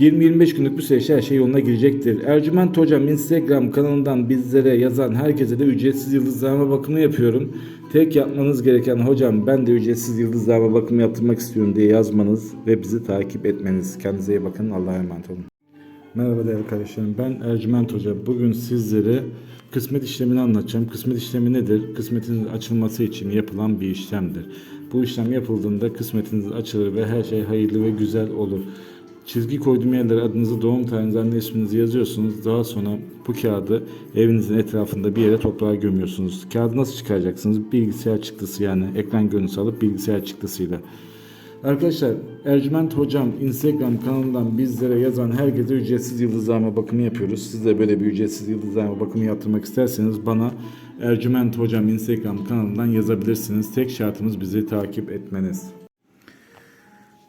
20-25 günlük bir süreçte her şey yoluna girecektir. Ercüment Hocam Instagram kanalından bizlere yazan herkese de ücretsiz yıldızlama bakımı yapıyorum. Tek yapmanız gereken hocam ben de ücretsiz yıldızlama bakımı yaptırmak istiyorum diye yazmanız ve bizi takip etmeniz. Kendinize iyi bakın. Allah'a emanet olun. Merhaba değerli kardeşlerim. Ben Ercüment Hoca. Bugün sizlere kısmet işlemini anlatacağım. Kısmet işlemi nedir? Kısmetinizin açılması için yapılan bir işlemdir. Bu işlem yapıldığında kısmetiniz açılır ve her şey hayırlı ve güzel olur. Çizgi koyduğum yerlere adınızı, doğum tarihinizi, anne isminizi yazıyorsunuz. Daha sonra bu kağıdı evinizin etrafında bir yere toprağa gömüyorsunuz. Kağıdı nasıl çıkaracaksınız? Bilgisayar çıktısı yani ekran görüntüsü alıp bilgisayar çıktısıyla. Arkadaşlar Ercüment Hocam Instagram kanalından bizlere yazan herkese ücretsiz yıldızlama bakımı yapıyoruz. Siz de böyle bir ücretsiz yıldızlama bakımı yaptırmak isterseniz bana Ercüment Hocam Instagram kanalından yazabilirsiniz. Tek şartımız bizi takip etmeniz.